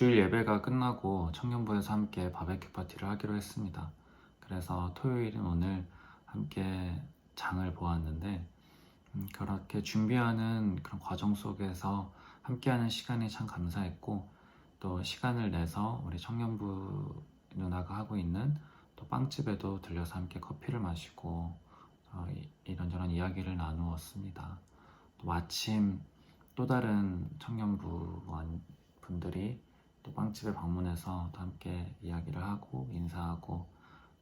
주일 예배가 끝나고 청년부에서 함께 바베큐 파티를 하기로 했습니다. 그래서 토요일인 오늘 함께 장을 보았는데 음, 그렇게 준비하는 그런 과정 속에서 함께하는 시간이 참 감사했고 또 시간을 내서 우리 청년부 누나가 하고 있는 또 빵집에도 들려서 함께 커피를 마시고 어, 이- 이런저런 이야기를 나누었습니다. 또 마침 또 다른 청년부 원- 분들이 또 빵집에 방문해서 또 함께 이야기를 하고 인사하고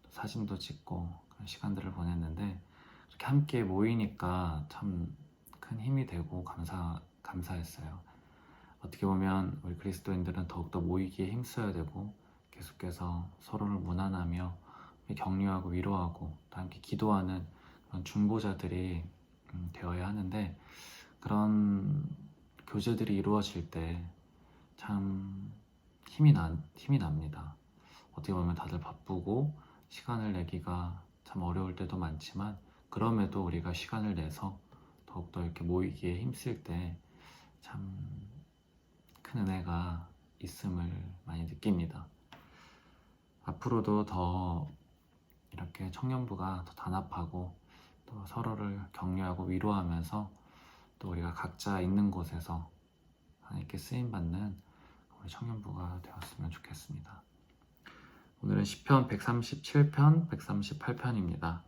또 사진도 찍고 그런 시간들을 보냈는데 이렇게 함께 모이니까 참 큰 힘이 되고 감사 감사했어요. 어떻게 보면 우리 그리스도인들은 더욱더 모이기에 힘써야 되고 계속해서 서로를 무난하며 격려하고 위로하고 또 함께 기도하는 그런 중보자들이 음, 되어야 하는데 그런 교제들이 이루어질 때참 힘이 나 힘이 납니다. 어떻게 보면 다들 바쁘고 시간을 내기가 참 어려울 때도 많지만 그럼에도 우리가 시간을 내서 더욱더 이렇게 모이기에 힘쓸 때 참 큰 은혜가 있음을 많이 느낍니다. 앞으로도 더 이렇게 청년부가 더 단합하고 또 서로를 격려하고 위로하면서 또 우리가 각자 있는 곳에서 하나님께 쓰임 받는 우리 청년부가 되었으면 좋겠습니다. 오늘은 시편 137편, 138편입니다.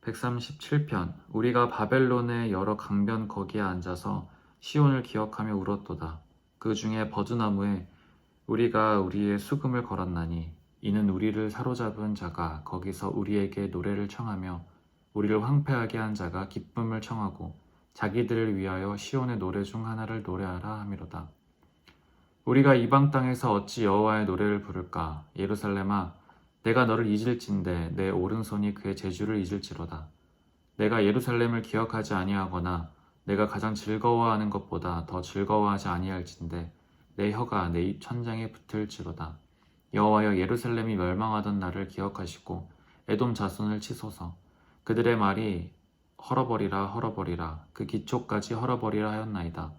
137편 우리가 바벨론의 여러 강변 거기에 앉아서 시온을 기억하며 울었도다. 그 중에 버드나무에 우리가 우리의 수금을 걸었나니 이는 우리를 사로잡은 자가 거기서 우리에게 노래를 청하며 우리를 황폐하게 한 자가 기쁨을 청하고 자기들을 위하여 시온의 노래 중 하나를 노래하라 하미로다. 우리가 이방 땅에서 어찌 여호와의 노래를 부를까? 예루살렘아, 내가 너를 잊을진데 내 오른손이 그의 제주를 잊을지로다. 내가 예루살렘을 기억하지 아니하거나 내가 가장 즐거워하는 것보다 더 즐거워하지 아니할진데 내 혀가 내 입 천장에 붙을지로다. 여호와여 예루살렘이 멸망하던 날을 기억하시고 에돔 자손을 치소서. 그들의 말이 헐어버리라 헐어버리라 그 기초까지 헐어버리라 하였나이다.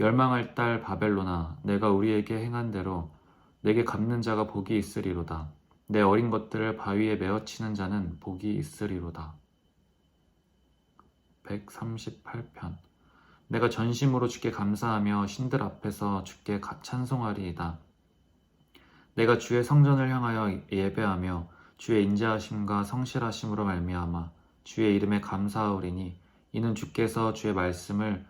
멸망할 딸 바벨로나 내가 우리에게 행한 대로 내게 갚는 자가 복이 있으리로다. 내 어린 것들을 바위에 메어치는 자는 복이 있으리로다. 138편 내가 전심으로 주께 감사하며 신들 앞에서 주께 가- 찬송하리이다. 내가 주의 성전을 향하여 예배하며 주의 인자하심과 성실하심으로 말미암아 주의 이름에 감사하오리니 이는 주께서 주의 말씀을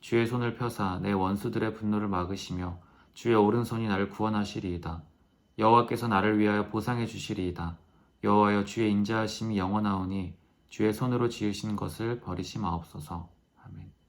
주의 손을 펴사 내 원수들의 분노를 막으시며 주의 오른손이 나를 구원하시리이다. 여호와께서 나를 위하여 보상해 주시리이다. 여호와여 주의 인자하심이 영원하오니 주의 손으로 지으신 것을 버리시 마옵소서. 아멘.